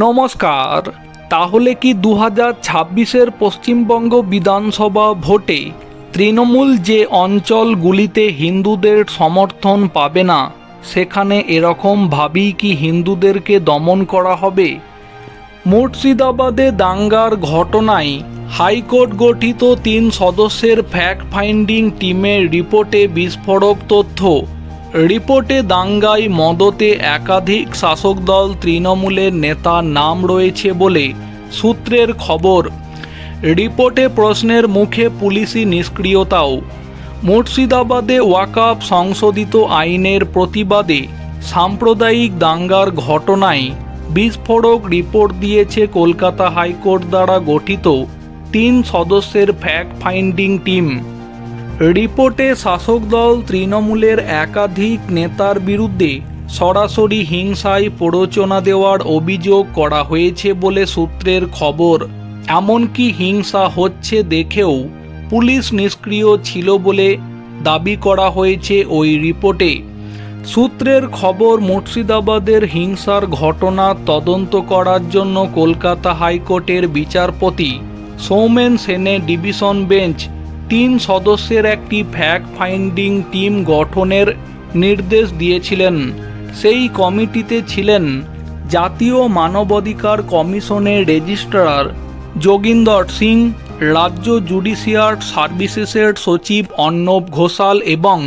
নমস্কার, তাহলে কি দু হাজার ছাব্বিশের পশ্চিমবঙ্গ বিধানসভা ভোটে তৃণমূল যে অঞ্চলগুলিতে হিন্দুদের সমর্থন পাবে না, সেখানে এরকম ভাবেই কি হিন্দুদেরকে দমন করা হবে? মুর্শিদাবাদে দাঙ্গার ঘটনায় হাইকোর্ট গঠিত তিন সদস্যের ফ্যাক্ট ফাইন্ডিং টিমের রিপোর্টে বিস্ফোরক তথ্য। রিপোর্টে দাঙ্গায় মদতে একাধিক শাসক দল তৃণমূলের নেতার নাম রয়েছে বলে সূত্রের খবর। রিপোর্টে প্রশ্নের মুখে পুলিশি নিষ্ক্রিয়তাও। মুর্শিদাবাদে ওয়াকাফ সংশোধিত আইনের প্রতিবাদে সাম্প্রদায়িক দাঙ্গার ঘটনায় বিস্ফোরক রিপোর্ট দিয়েছে কলকাতা হাইকোর্ট দ্বারা গঠিত তিন সদস্যের ফ্যাক্ট ফাইন্ডিং টিম। রিপোর্টে শাসক দল তৃণমূলের একাধিক নেতার বিরুদ্ধে সরাসরি হিংসায় প্ররোচনা দেওয়ার অভিযোগ করা হয়েছে বলে সূত্রের খবর। এমনকি হিংসা হচ্ছে দেখেও পুলিশ নিষ্ক্রিয় ছিল বলে দাবি করা হয়েছে ওই রিপোর্টে। সূত্রের খবর, মুর্শিদাবাদের হিংসার ঘটনা তদন্ত করার জন্য কলকাতা হাইকোর্টের বিচারপতি সৌমেন সেনে ডিভিশন বেঞ্চ তিন সদস্যের একটি ফ্যাক্ট ফাইন্ডিং টিম গঠনের নির্দেশ দিয়েছিলেন। সেই কমিটিতে ছিলেন জাতীয় মানবাধিকার কমিশনের রেজিস্ট্রার যোগিন্দর সিং, রাজ্য জুডিশিয়াল সার্ভিসেসের সচিব অর্ণব ঘোষাল এবং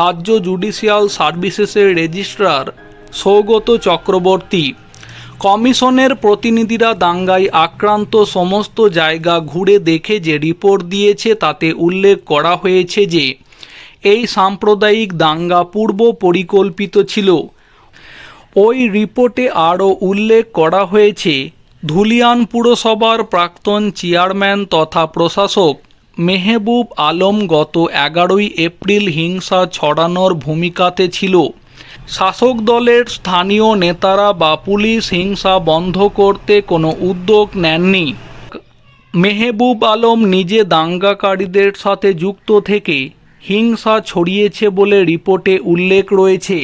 রাজ্য জুডিশিয়াল সার্ভিসেসের রেজিস্ট্রার সৌগত চক্রবর্তী। কমিশনের প্রতিনিধিরা দাঙ্গায় আক্রান্ত সমস্ত জায়গা ঘুরে দেখে যে রিপোর্ট দিয়েছে তাতে উল্লেখ করা হয়েছে যে, এই সাম্প্রদায়িক দাঙ্গা পূর্ব পরিকল্পিত ছিল। ওই রিপোর্টে আরও উল্লেখ করা হয়েছে, ধুলিয়ান পুরসভার প্রাক্তন চেয়ারম্যান তথা প্রশাসক মেহবুব আলম গত এগারোই এপ্রিল হিংসা ছড়ানোর ভূমিকাতে ছিল। শাসক দলের স্থানীয় নেতারা বা পুলিশ হিংসা বন্ধ করতে কোনো উদ্যোগ নেননি। মেহবুব আলম নিজে দাঙ্গাকারীদের সাথে যুক্ত থেকে হিংসা ছড়িয়েছে বলে রিপোর্টে উল্লেখ রয়েছে।